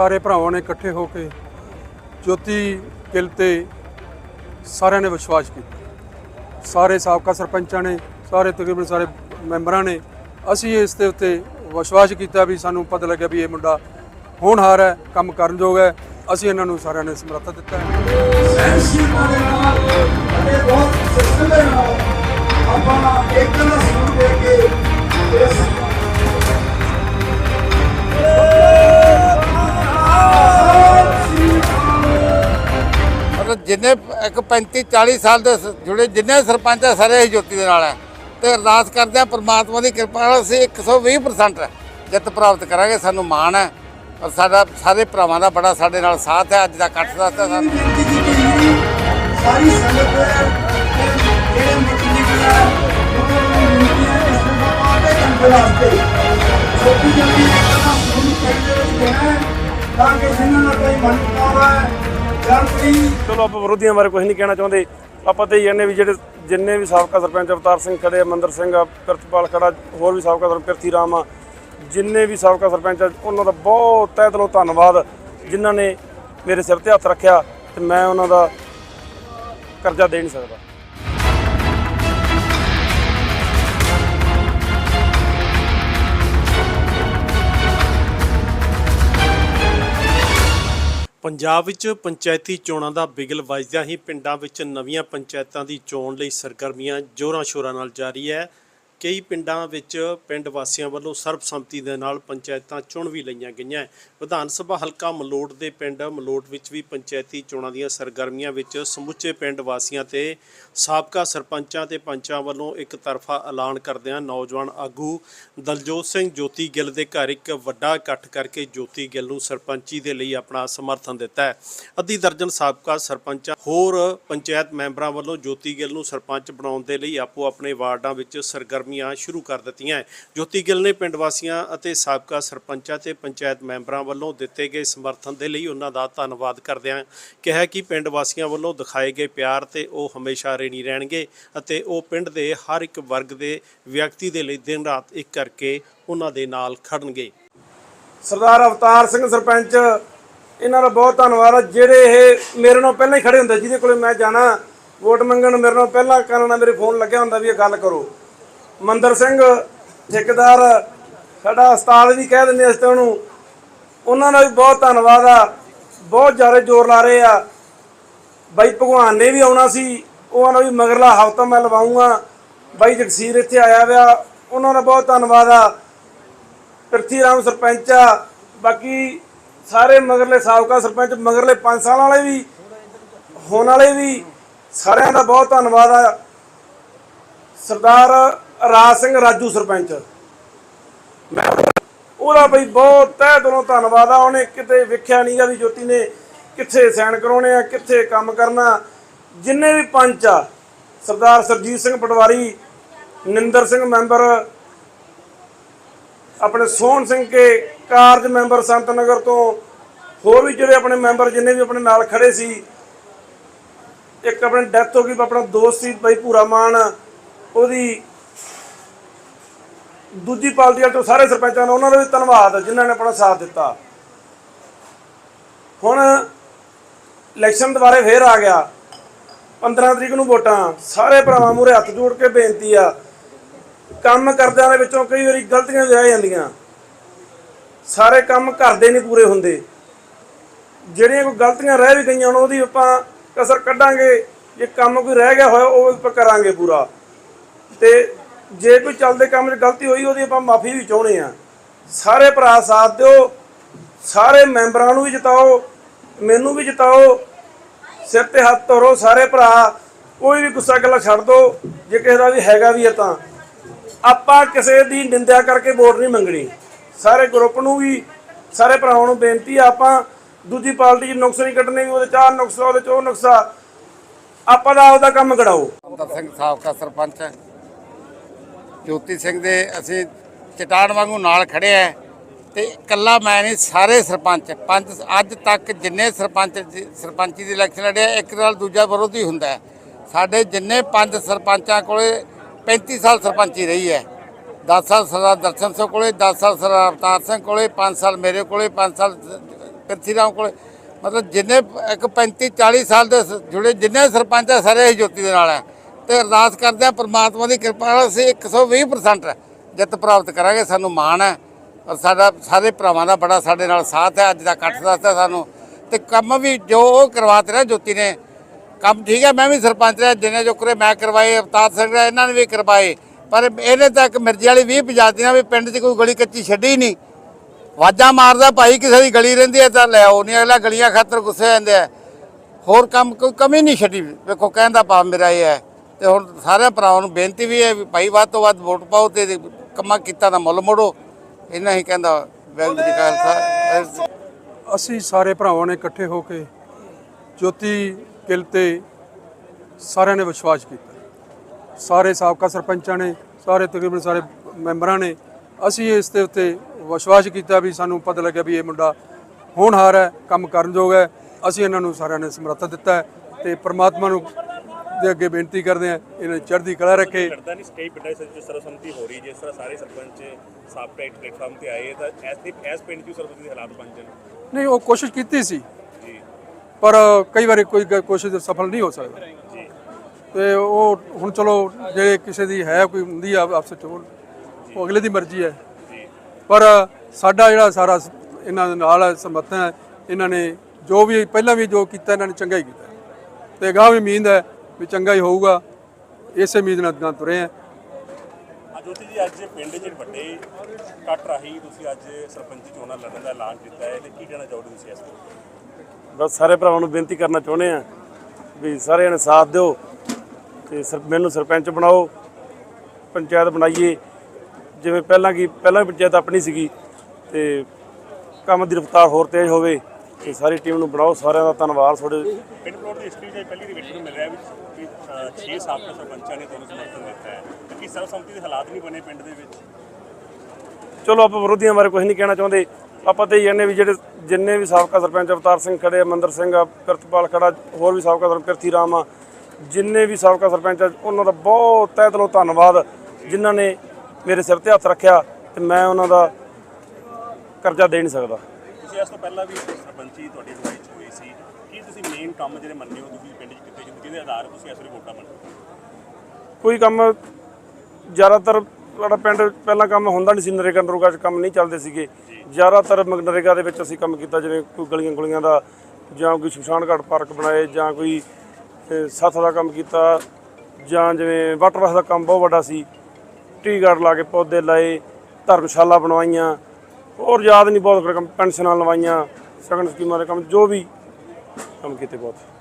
ਸਾਰੇ ਭਰਾਵਾਂ ਨੇ ਇਕੱਠੇ ਹੋ ਕੇ ਜੋਤੀ ਕਿਲ ਤੇ ਸਾਰਿਆਂ ਨੇ ਵਿਸ਼ਵਾਸ ਕੀਤਾ। ਸਾਰੇ ਸਾਬਕਾ ਸਰਪੰਚਾਂ ਨੇ, ਸਾਰੇ ਤਕਰੀਬਨ ਸਾਰੇ ਮੈਂਬਰਾਂ ਨੇ ਅਸੀਂ ਇਸ ਦੇ ਉੱਤੇ ਵਿਸ਼ਵਾਸ ਕੀਤਾ ਵੀ ਸਾਨੂੰ ਪਤਾ ਲੱਗਿਆ ਵੀ ਇਹ ਮੁੰਡਾ ਹੋਣਹਾਰ ਹੈ, ਕੰਮ ਕਰਨ ਯੋਗ ਹੈ। ਅਸੀਂ ਇਹਨਾਂ ਨੂੰ ਸਾਰਿਆਂ ਨੇ ਸਮਰੱਥਾ ਦਿੱਤਾ ਹੈ। ਇੱਕ 35 40 ਸਾਲ ਦੇ ਸ- ਜੁੜੇ ਜਿੰਨੇ ਸਰਪੰਚ ਆ, ਸਾਰੇ ਹੀ ਜੋਤੀ ਦੇ ਨਾਲ ਹੈ ਤੇ ਅਰਦਾਸ ਕਰਦੇ ਆ, ਪ੍ਰਮਾਤਮਾ ਦੀ ਕਿਰਪਾ ਨਾਲ ਅਸੀਂ 120% ਜਿੱਤ ਪ੍ਰਾਪਤ ਕਰਾਂਗੇ, ਸਾਨੂੰ ਮਾਣ ਹੈ। ਔਰ ਸਾਡਾ, ਸਾਰੇ ਭਰਾਵਾਂ ਦਾ ਬੜਾ ਸਾਡੇ ਨਾਲ ਸਾਥ ਹੈ, ਅੱਜ ਦਾ ਇਕੱਠ ਦਾ ਤਾਂ ਸਾਨੂੰ ਬੇਨਤੀ ਕੀਤੀ ਗਈ ਸਾਰੀ ਸੰਗਤ ਜਿਹੜੇ ਮੀਟਿੰਗ ਹੈ, ਉਹਨਾਂ ਨੂੰ ਬੇਨਤੀ ਹੈ ਕਿ ਸਰਕਾਰ ਆਧੇ ਘੰਟੇ ਵਾਸਤੇ। ਛੋਟੀ ਜਲਦੀ ਇੱਕ ਦਾ ਸਬੂਤ ਚਾਹੀਦੇ ਵਿੱਚ ਦੇਣਾ ਹੈ, ਤਾਂ ਕਿ ਜਿਨ੍ਹਾਂ ਦਾ ਕੋਈ ਮਨਕਾਵਾ ਹੈ ਚਲੋ ਆਪਾਂ ਵਿਰੋਧੀਆਂ ਬਾਰੇ ਕੁਝ ਨਹੀਂ ਕਹਿਣਾ ਚਾਹੁੰਦੇ। ਆਪਾਂ ਤੇ ਇਹ ਕਹਿੰਦੇ ਵੀ ਜਿਹੜੇ ਜਿੰਨੇ ਵੀ ਸਾਬਕਾ ਸਰਪੰਚ ਅਵਤਾਰ ਸਿੰਘ ਖੜੇ ਆ, ਮੰਦਰ ਸਿੰਘ ਆ ਪ੍ਰਿਤਪਾਲ ਖੜਾ ਹੋਰ ਵੀ ਸਾਬਕਾ ਸਰਪੰਚ ਪ੍ਰਿਥੀ ਰਾਮ ਆ ਜਿੰਨੇ ਵੀ ਸਾਬਕਾ ਸਰਪੰਚ ਆ, ਉਹਨਾਂ ਦਾ ਬਹੁਤ ਤਹਿ ਦਿਲੋਂ ਧੰਨਵਾਦ ਜਿਨ੍ਹਾਂ ਨੇ ਮੇਰੇ ਸਿਰ ਤੇ ਹੱਥ ਰੱਖਿਆ ਤੇ ਮੈਂ ਉਹਨਾਂ ਦਾ ਕਰਜ਼ਾ ਦੇ ਨਹੀਂ ਸਕਦਾ। ਪੰਜਾਬ ਵਿੱਚ ਪੰਚਾਇਤੀ ਚੋਣਾਂ ਦਾ ਬਿਗਲ ਵੱਜਦਿਆਂ ਹੀ ਪਿੰਡਾਂ ਵਿੱਚ ਨਵੀਆਂ ਪੰਚਾਇਤਾਂ ਦੀ ਚੋਣ ਲਈ ਸਰਗਰਮੀਆਂ ਜ਼ੋਰਾਂ ਸ਼ੋਰਾਂ ਨਾਲ ਜਾਰੀ ਹੈ। ਕਈ ਪਿੰਡਾਂ ਵਿੱਚ ਪਿੰਡ ਵਾਸੀਆਂ ਵੱਲੋਂ ਸਰਬਸੰਮਤੀ ਦੇ ਨਾਲ ਪੰਚਾਇਤਾਂ ਚੁਣ ਵੀ ਲਈਆਂ ਗਈਆਂ। ਵਿਧਾਨ ਸਭਾ ਹਲਕਾ ਮਲੋਟ ਦੇ ਪਿੰਡ ਮਲੋਟ ਵਿੱਚ ਵੀ ਪੰਚਾਇਤੀ ਚੋਣਾਂ ਦੀਆਂ ਸਰਗਰਮੀਆਂ ਵਿੱਚ ਸਮੁੱਚੇ ਪਿੰਡ ਵਾਸੀਆਂ ਤੇ ਸਾਬਕਾ ਸਰਪੰਚਾਂ ਤੇ ਪੰਚਾਂ ਵੱਲੋਂ ਇੱਕ ਤਰਫਾ ਐਲਾਨ ਕਰਦਿਆਂ ਨੌਜਵਾਨ ਆਗੂ ਦਲਜੋਤ ਸਿੰਘ ਜੋਤੀ ਗਿੱਲ ਦੇ ਘਰ ਇੱਕ ਵੱਡਾ ਇਕੱਠ ਕਰਕੇ ਜੋਤੀ ਗਿੱਲ ਨੂੰ ਸਰਪੰਚੀ ਦੇ ਲਈ ਆਪਣਾ ਸਮਰਥਨ ਦਿੱਤਾ ਹੈ। ਅੱਧੀ ਦਰਜਨ ਸਾਬਕਾ ਸਰਪੰਚਾਂ ਹੋਰ ਪੰਚਾਇਤ ਮੈਂਬਰਾਂ ਵੱਲੋਂ ਜੋਤੀ ਗਿੱਲ ਨੂੰ ਸਰਪੰਚ ਬਣਾਉਣ ਦੇ ਲਈ ਆਪੋ ਆਪਣੇ ਵਾਰਡਾਂ ਵਿੱਚ ਸਰਗਰਮ ਸਰਗਰਮੀਆਂ ਸ਼ੁਰੂ ਕਰ ਦਿੱਤੀਆਂ ਹੈ। ਜੋਤੀ ਗਿੱਲ ਨੇ ਪਿੰਡ ਵਾਸੀਆਂ ਅਤੇ ਸਾਬਕਾ ਸਰਪੰਚਾਂ ਤੇ ਪੰਚਾਇਤ ਮੈਂਬਰਾਂ ਵੱਲੋਂ ਦਿੱਤੇ ਗਏ ਸਮਰਥਨ ਦੇ ਲਈ ਉਹਨਾਂ ਦਾ ਧੰਨਵਾਦ ਕਰਦਿਆਂ ਕਿਹਾ ਕਿ ਪਿੰਡ ਵਾਸੀਆਂ ਵੱਲੋਂ ਦਿਖਾਏ ਗਏ ਪਿਆਰ ਤੇ ਉਹ ਹਮੇਸ਼ਾ ਰੇਣੀ ਰਹਿਣਗੇ ਅਤੇ ਉਹ ਪਿੰਡ ਦੇ ਹਰ ਇੱਕ ਵਰਗ ਦੇ ਵਿਅਕਤੀ ਦੇ ਲਈ ਦਿਨ ਰਾਤ ਇੱਕ ਕਰਕੇ ਉਹਨਾਂ ਦੇ ਨਾਲ ਖੜਨਗੇ। ਸਰਦਾਰ ਅਵਤਾਰ ਸਿੰਘ ਸਰਪੰਚ, ਇਹਨਾਂ ਦਾ ਬਹੁਤ ਧੰਨਵਾਦ ਜਿਹੜੇ ਇਹ ਮੇਰੇ ਨਾਲ ਪਹਿਲਾਂ ਹੀ ਖੜੇ ਹੁੰਦੇ, ਜਿਹਦੇ ਕੋਲੇ ਮੈਂ ਜਾਣਾ, ਵੋਟ ਮੰਗਣ ਮੇਰੇ ਨਾਲ ਪਹਿਲਾਂ ਕਰਨ ਨਾਲ ਮੇਰੇ ਫੋਨ ਲੱਗਿਆ ਹੁੰਦਾ ਵੀ ਇਹ ਗੱਲ ਕਰੋ। ਮੰਦਰ ਸਿੰਘ, ਠੇਕੇਦਾਰ, ਸਾਡਾ ਉਸਤਾਦ ਵੀ ਕਹਿ ਦਿੰਦੇ ਅਸੀਂ ਤਾਂ ਉਹਨੂੰ। ਉਹਨਾਂ ਦਾ ਵੀ ਬਹੁਤ ਧੰਨਵਾਦ ਆ, ਬਹੁਤ ਜ਼ਿਆਦਾ ਜ਼ੋਰ ਲਾ ਰਹੇ ਆ। ਬਾਈ ਭਗਵਾਨ ਨੇ ਵੀ ਆਉਣਾ ਸੀ, ਉਹਨਾਂ ਵੀ ਮਗਰਲਾ ਹਫਤਾ ਮੈਂ ਲਵਾਉਂਗਾ। ਬਾਈ ਜਗਸੀਰ ਇੱਥੇ ਆਇਆ ਵਿਆ ਉਹਨਾਂ ਦਾ ਬਹੁਤ ਧੰਨਵਾਦ ਆ। ਪ੍ਰਿਥੀ ਰਾਮ ਸਰਪੰਚ ਆ, ਬਾਕੀ ਸਾਰੇ ਮਗਰਲੇ ਸਾਬਕਾ ਸਰਪੰਚ, ਮਗਰਲੇ 5 ਸਾਲਾਂ ਵਾਲੇ ਵੀ, ਹੋਣ ਵਾਲੇ ਵੀ, ਸਾਰਿਆਂ ਦਾ ਬਹੁਤ ਧੰਨਵਾਦ ਆ। ਸਰਦਾਰ ਰਾਜ ਸਿੰਘ ਰਾਜੂ ਸਰਪੰਚ। ਮੈਂ ਉਹਦਾ ਬਈ ਬਹੁਤ ਤਹਿ ਦਿਲੋਂ ਧੰਨਵਾਦ ਆ। ਉਹਨੇ ਕਿਤੇ ਵੇਖਿਆ ਨਹੀਂਗਾ ਵੀ ਜੋਤੀ ਨੇ ਕਿੱਥੇ ਸਾਈਨ ਕਰਾਉਣੇ ਆ, ਕਿੱਥੇ ਕੰਮ ਕਰਨਾ। ਜਿੰਨੇ ਵੀ ਪੰਚ ਆ, ਸਰਦਾਰ ਸਰਜੀਤ ਸਿੰਘ ਪਟਵਾਰੀ, ਨਿੰਦਰ ਸਿੰਘ ਮੈਂਬਰ, ਆਪਣੇ ਸੋਹਣ ਸਿੰਘ ਕੇ ਕਾਰਜ ਮੈਂਬਰ ਸੰਤ ਨਗਰ ਤੋਂ, ਹੋਰ ਵੀ ਜਿਹੜੇ ਆਪਣੇ ਮੈਂਬਰ ਜਿੰਨੇ ਵੀ ਆਪਣੇ ਨਾਲ ਖੜੇ ਸੀ, ਇੱਕ ਆਪਣੇ ਡੈਥ ਹੋ ਗਈ, ਆਪਣਾ ਦੋਸਤ ਸੀ ਬਾਈ ਭੂਰਾ ਮਾਨ, ਉਹਦੀ ਦੂਜੀ ਪਾਰਟੀ ਵਾਲੇ ਤੋਂ ਸਾਰੇ ਸਰਪੰਚਾਂ ਦਾ ਉਹਨਾਂ ਦਾ ਵੀ ਧੰਨਵਾਦ, ਜਿਨ੍ਹਾਂ ਨੇ ਆਪਣਾ ਸਾਥ ਦਿੱਤਾ। ਹੁਣ ਇਲੈਕਸ਼ਨ ਦੁਬਾਰੇ ਫੇਰ ਆ ਗਿਆ। 15 ਤਰੀਕ ਨੂੰ ਵੋਟਾਂ, ਸਾਰੇ ਭਰਾਵਾਂ ਮੂਹਰੇ ਹੱਥ ਜੋੜ ਕੇ ਬੇਨਤੀ ਆ। ਕੰਮ ਕਰਦਿਆਂ ਦੇ ਵਿੱਚੋਂ ਕਈ ਵਾਰੀ ਗਲਤੀਆਂ ਵੀ ਰਹਿ ਜਾਂਦੀਆਂ। ਸਾਰੇ ਕੰਮ ਘਰ ਦੇ ਨਹੀਂ ਪੂਰੇ ਹੁੰਦੇ। ਜਿਹੜੀਆਂ ਕੋਈ ਗਲਤੀਆਂ ਰਹਿ ਵੀ ਗਈਆਂ ਉਹਦੀ ਆਪਾਂ ਕਸਰ ਕੱਢਾਂਗੇ। ਜੇ ਕੰਮ ਕੋਈ ਰਹਿ ਗਿਆ ਹੋਇਆ, ਉਹ ਆਪਾਂ ਕਰਾਂਗੇ ਪੂਰਾ। ਤੇ ਜੇ ਕੋਈ ਚੱਲਦੇ ਕੰਮ 'ਚ ਗਲਤੀ ਹੋਈ, ਉਹਦੀ ਆਪਾਂ ਮਾਫੀ ਵੀ ਚਾਹੁੰਦੇ ਆ ਸਾਰੇ ਭਰਾ ਸਾਥ ਦਿਓ, ਸਾਰੇ ਮੈਂਬਰਾਂ ਨੂੰ ਵੀ ਜਿਤਾਓ, ਮੈਨੂੰ ਵੀ ਜਿਤਾਓ, ਸਿਰ ਤੇ ਹੱਥ ਧਰੋ ਸਾਰੇ ਭਰਾ, ਕੋਈ ਵੀ ਗੁੱਸਾ ਗੱਲਾਂ ਛੱਡ ਦਿਓ ਜੇ ਕਿਸੇ ਦਾ ਵੀ ਹੈਗਾ ਵੀ ਹੈ ਤਾਂ। ਆਪਾਂ ਕਿਸੇ ਦੀ ਨਿੰਦਿਆ ਕਰਕੇ ਵੋਟ ਨਹੀਂ ਮੰਗਣੀ। ਸਾਰੇ ਗਰੁੱਪ ਨੂੰ ਵੀ, ਸਾਰੇ ਭਰਾਵਾਂ ਨੂੰ ਬੇਨਤੀ ਆ ਆਪਾਂ, ਦੂਜੀ ਪਾਰਟੀ 'ਚ ਨੁਕਸ ਨਹੀਂ ਕੱਢਣੇ ਵੀ, ਉਹਦੇ ਚਾਰ ਨੁਕਸਾ, ਉਹਦੇ ਚ ਉਹ ਨੁਕਸਾ, ਆਪਾਂ ਦਾ ਆਪਦਾ ਕੰਮ ਕਰਾਓ। ਮੰਦਰ ਸਿੰਘ ਸਾਬਕਾ ਸਰਪੰਚ। ਜੋਤੀ ਸਿੰਘ ਦੇ ਅਸੀਂ ਚਟਾਨ ਵਾਂਗੂ ਨਾਲ ਖੜੇ ਆ ਤੇ ਇਕੱਲਾ ਮੈਂ ਨਹੀਂ, ਸਾਰੇ ਸਰਪੰਚ, ਪੰਜ ਅੱਜ ਤੱਕ ਜਿੰਨੇ ਸਰਪੰਚ ਦੀ- ਸਰਪੰਚੀ ਦੀ ਇਲੈਕਸ਼ਨ ਲੜਿਆ, ਇੱਕ ਨਾਲ ਦੂਜਾ ਵਿਰੋਧੀ ਹੁੰਦਾ ਸਾਡੇ ਜਿੰਨੇ ਪੰਜ ਸਰਪੰਚਾਂ ਕੋਲੇ 35 ਸਾਲ ਸਰਪੰਚੀ ਰਹੀ ਹੈ। 10 ਸਾਲ ਸਰਦਾਰ ਦਰਸ਼ਨ ਸਿੰਘ ਕੋਲੇ 10 ਸਾਲ ਸਰਦਾਰ ਅਵਤਾਰ ਸਿੰਘ ਕੋਲੇ 5 ਸਾਲ ਮੇਰੇ ਕੋਲੇ 5 ਸਾਲ ਪਿਰਥੀ ਰਾਮ ਕੋਲ। ਮਤਲਬ ਜਿੰਨੇ, ਇੱਕ 35 40 ਸਾਲ ਦੇ ਜੁੜੇ ਜਿੰਨੇ ਸਰਪੰਚ ਆ, ਸਾਰੇ ਹੀ ਜੋਤੀ ਦੇ ਨਾਲ ਹੈ। ਤੇ ਅਰਦਾਸ ਕਰਦੇ ਆ ਪ੍ਰਮਾਤਮਾ ਦੀ ਕਿਰਪਾ ਨਾਲ ਅਸੀਂ 120% ਜਿੱਤ ਪ੍ਰਾਪਤ ਕਰਾਂਗੇ, ਸਾਨੂੰ ਮਾਣ ਹੈ। ਔਰ ਸਾਡਾ, ਸਾਰੇ ਭਰਾਵਾਂ ਦਾ ਬੜਾ ਸਾਡੇ ਨਾਲ ਸਾਥ ਹੈ, ਅੱਜ ਦਾ ਇਕੱਠ ਦੱਸਦਾ ਸਾਨੂੰ। ਤੇ ਕੰਮ ਵੀ ਜੋ ਉਹ ਕਰਵਾਤੇ ਰਿਹਾ ਜੋਤੀ ਨੇ, ਕੰਮ ਠੀਕ ਹੈ, ਮੈਂ ਵੀ ਸਰਪੰਚ ਰਿਹਾ, ਜਿੰਨੇ ਜੋ ਕਰੇ ਮੈਂ ਕਰਵਾਏ, ਅਵਤਾਰ ਸਿੰਘ ਰਿਹਾ, ਇਹਨਾਂ ਨੇ ਵੀ ਕਰਵਾਏ। ਪਰ ਇਹਨੇ ਤਾਂ ਇੱਕ ਮਿਰਜ਼ੀ ਵਾਲੀ 20 ਪੰਜਾਤੀਆਂ ਵੀ ਪਿੰਡ 'ਚ ਕੋਈ ਗਲੀ ਕੱਚੀ ਛੱਡੀ ਨਹੀਂ। ਵਾਜਾਂ ਮਾਰਦਾ, ਭਾਈ ਕਿਸੇ ਦੀ ਗਲੀ ਰਹਿੰਦੀ ਹੈ ਤਾਂ ਲੈ ਆਓ, ਨਹੀਂ ਅਗਲਾ ਗਲੀਆਂ ਖਾਤਰ ਗੁੱਸੇ ਹੋ ਜਾਂਦੇ ਆ। ਹੋਰ ਕੰਮ ਕੋਈ ਕਮੀ ਨਹੀਂ ਛੱਡੀ, ਵੇਖੋ ਕਹਿੰਦਾ ਭਾਵ ਮੇਰਾ ਇਹ ਹੈ। ਤੇ ਹੁਣ ਸਾਰਿਆਂ ਭਰਾਵਾਂ ਨੂੰ ਬੇਨਤੀ ਵੀ ਹੈ ਵੀ ਭਾਈ ਵੱਧ ਤੋਂ ਵੱਧ ਵੋਟ ਪਾਓ ਤੇ ਕੰਮਾਂ ਕੀਤਾ ਦਾ ਮੁੱਲ ਮੋੜੋ। ਇਹਨਾਂ ਹੀ ਕਹਿੰਦਾ ਵੈਗੁਰੂ ਜੀ ਖਾਲਸਾ। ਅਸੀਂ ਸਾਰੇ ਭਰਾਵਾਂ ਨੇ ਇਕੱਠੇ ਹੋ ਕੇ ਜੋਤੀ ਕਿਲ ਤੇ ਸਾਰਿਆਂ ਨੇ ਵਿਸ਼ਵਾਸ ਕੀਤਾ। ਸਾਰੇ ਸਾਬਕਾ ਸਰਪੰਚਾਂ ਨੇ, ਸਾਰੇ ਤਕਰੀਬਨ ਸਾਰੇ ਮੈਂਬਰਾਂ ਨੇ, ਅਸੀਂ ਇਸ ਦੇ ਉੱਤੇ ਵਿਸ਼ਵਾਸ ਕੀਤਾ ਵੀ ਸਾਨੂੰ ਪਤਾ ਲੱਗਿਆ ਵੀ ਇਹ ਮੁੰਡਾ ਹੋਣਹਾਰ ਹੈ, ਕੰਮ ਕਰਨ ਯੋਗ ਹੈ। ਅਸੀਂ ਇਹਨਾਂ ਨੂੰ ਸਾਰਿਆਂ ਨੇ ਸਮਰੱਥਾ ਦਿੱਤਾ ਹੈ ਤੇ ਪ੍ਰਮਾਤਮਾ ਨੂੰ ਦੇ ਅੱਗੇ ਬੇਨਤੀ ਕਰਦੇ ਹਾਂ ਇਹਨਾਂ ਚੜ੍ਹਦੀ ਕਲਾ ਰੱਖੇ। ਕਰਦਾ ਨਹੀਂ ਕਈ ਪਿੰਡਾਂ ਵਿੱਚ ਜੋ ਸਰਬਸੰਮਤੀ ਹੋ ਰਹੀ ਜਿਸ ਤਰ੍ਹਾਂ ਸਾਰੇ ਸਰਪੰਚ ਸਾਬਕਾ ਇੱਕ ਪਲੇਟਫਾਰਮ ਤੇ ਆਏ ਤਾਂ ਐਸ ਐਸ ਪਿੰਡ ਦੀ ਸਰਬਸੰਮਤੀ ਦੇ ਹਾਲਾਤ ਬਣ ਜਾਣ। ਨਹੀਂ ਉਹ ਕੋਸ਼ਿਸ਼ ਕੀਤੀ ਸੀ। ਜੀ। ਪਰ ਕਈ ਵਾਰੀ ਕੋਈ ਕੋਸ਼ਿਸ਼ ਸਫਲ ਨਹੀਂ ਹੋ ਸਕਦਾ। ਜੀ। ਤੇ ਉਹ ਹੁਣ ਚਲੋ ਜੇ ਕਿਸੇ ਦੀ ਹੈ ਕੋਈ ਹੁੰਦੀ ਆ ਆਪਸ ਚ ਉਹ ਅਗਲੇ ਦੀ ਮਰਜ਼ੀ ਹੈ। ਜੀ। ਪਰ ਸਾਡਾ ਜਿਹੜਾ ਸਾਰਾ ਇਹਨਾਂ ਦੇ ਨਾਲ ਸਮਰਥਨ ਹੈ ਇਹਨਾਂ ਨੇ ਜੋ ਵੀ ਪਹਿਲਾਂ ਵੀ ਜੋ ਕੀਤਾ ਇਹਨਾਂ ਨੇ ਚੰਗਾ ਹੀ ਕੀਤਾ। ਤੇ ਅਗਾਂਹ ਵੀ ਉਮੀਦ ਹੈ ਵੀ ਚੰਗਾ ਹੀ ਹੋਊਗਾ। ਇਸੇ ਉਮੀਦ ਨਾਲ ਨਾਲ ਤੁਰੇ ਆ। ਅਜੋਤੀ ਜੀ ਅੱਜ ਪਿੰਡ 'ਚ ਵੱਡੇ ਕੱਟ ਰਾਹੀਂ ਤੁਸੀਂ ਅੱਜ ਸਰਪੰਚੀ ਚੋਣਾਂ ਲੜਨ ਦਾ ਐਲਾਨ ਕੀਤਾ ਹੈ ਤੇ ਕੀ ਕਹਿਣਾ ਚਾਹੋਗੇ ਤੁਸੀਂ ਇਸ ਤੇ ਬਸ ਸਾਰੇ ਭਰਾਵਾਂ ਨੂੰ ਬੇਨਤੀ ਕਰਨਾ ਚਾਹੁੰਦੇ ਆ ਵੀ ਸਾਰਿਆਂ ਨੇ ਸਾਥ ਦਿਓ ਤੇ ਸਰ ਮੈਨੂੰ ਸਰਪੰਚ ਬਣਾਓ ਪੰਚਾਇਤ ਬਣਾਈਏ। ਜਿਵੇਂ ਪਹਿਲਾਂ ਕੀ ਪਹਿਲਾਂ ਵੀ ਪੰਚਾਇਤ ਆਪਣੀ ਸੀਗੀ ਤੇ ਕੰਮ ਦੀ ਰਫਤਾਰ ਹੋਰ ਤੇਜ਼ ਹੋਵੇ ਤੇ ਸਾਰੀ ਟੀਮ ਨੂੰ ਬਣਾਓ ਸਾਰਿਆਂ ਦਾ ਧੰਨਵਾਦ ਤੁਹਾਡੇ। ਪਿੰਡ ਪਲੋਟ ਦੀ ਹਿਸਟਰੀ 'ਚ ਪਹਿਲੀ ਦੀ ਵੇਖਣ ਨੂੰ ਮਿਲ ਰਿਹਾ ਵੀ 6 ਸਾਬਕਾ ਸਰਪੰਚਾਂ ਨੇ ਤੁਹਾਨੂੰ ਸਮਰਥਨ ਦਿੱਤਾ ਹੈ। ਕੀ ਸਰਬਸੰਮਤੀ ਦੇ ਹਾਲਾਤ ਨਹੀਂ ਬਣੇ ਪਿੰਡ ਦੇ ਵਿੱਚ? ਚਲੋ ਆਪਾਂ ਵਿਰੋਧੀਆਂ ਬਾਰੇ ਕੁਝ ਨਹੀਂ ਕਹਿਣਾ ਚਾਹੁੰਦੇ। ਆਪਾਂ ਤੇ ਇਹ ਕਹਿੰਦੇ ਵੀ ਜਿਹੜੇ ਜਿੰਨੇ ਵੀ ਸਾਬਕਾ ਸਰਪੰਚ ਅਵਤਾਰ ਸਿੰਘ ਖੜੇ ਮੰਦਰ ਸਿੰਘ ਆ ਪ੍ਰਿਤਪਾਲ ਖੜਾ ਹੋਰ ਵੀ ਸਾਬਕਾ ਸਰਪੰਚ ਪ੍ਰਿਥੀ ਰਾਮ ਆ ਜਿੰਨੇ ਵੀ ਸਾਬਕਾ ਸਰਪੰਚ ਆ ਉਹਨਾਂ ਦਾ ਬਹੁਤ ਤਹਿ ਦਿਲੋਂ ਧੰਨਵਾਦ ਜਿਨ੍ਹਾਂ ਨੇ ਮੇਰੇ ਸਿਰ ਤੇ ਹੱਥ ਰੱਖਿਆ ਤੇ ਮੈਂ ਉਹਨਾਂ ਦਾ ਕਰਜ਼ਾ ਦੇ ਨਹੀਂ ਸਕਦਾ। ਤੁਸੀਂ ਇਸ ਤੋਂ ਪਹਿਲਾਂ ਵੀ ਸਰਪੰਚੀ ਤੁਹਾਡੀ ਅਗਵਾਈ 'ਚ ਹੋਈ ਸੀ? ਕੀ ਤੁਸੀਂ ਮੇਨ ਕੰਮ ਜਿਹੜੇ ਮੰਨੇ ਹੋ ਤੁਸੀਂ ਪਿੰਡ 'ਚ ਕੀਤੇ ਜਿਹਦੇ- ਜਿਹਦੇ ਆਧਾਰ ਤੁਸੀਂ ਇਸ ਵੇਲੇ ਵੋਟਾਂ ਮੰਨਦੇ ਕੋਈ ਕੰਮ ਜ਼ਿਆਦਾਤਰ ਸਾਡਾ ਪਿੰਡ ਪਹਿਲਾਂ ਕੰਮ ਹੁੰਦਾ ਨਹੀਂ ਸੀ ਨਰੇਗਾ ਨਰੂਗਾ 'ਚ ਕੰਮ ਨਹੀਂ ਚੱਲਦੇ ਸੀਗੇ। ਜ਼ਿਆਦਾਤਰ ਨਰੇਗਾ ਦੇ ਵਿੱਚ ਅਸੀਂ ਕੰਮ ਕੀਤਾ ਜਿਵੇਂ ਕੋਈ ਗਲੀਆਂ ਗੁਲੀਆਂ ਦਾ ਜਾਂ ਕੋਈ ਸ਼ਮਸ਼ਾਨ ਘਾਟ ਪਾਰਕ ਬਣਾਏ ਜਾਂ ਕੋਈ ਸੱਥ ਦਾ ਕੰਮ ਕੀਤਾ ਜਾਂ ਜਿਵੇਂ ਵਾਟਰ ਵਾਸ ਦਾ ਕੰਮ ਬਹੁਤ ਵੱਡਾ ਸੀ। ਟੀ ਗਾਰਡ ਲਾ ਕੇ ਪੌਦੇ ਲਾਏ ਧਰਮਸ਼ਾਲਾ ਬਣਵਾਈਆਂ ਹੋਰ ਯਾਦ ਨਹੀਂ ਬਹੁਤ ਕੰਮ ਪੈਨਸ਼ਨਾਂ ਲਵਾਈਆਂ। ਸਗਨ ਸਕੀਮਾਂ ਦੇ ਕੰਮ ਜੋ ਵੀ ਕੰਮ ਕੀਤੇ ਬਹੁਤ।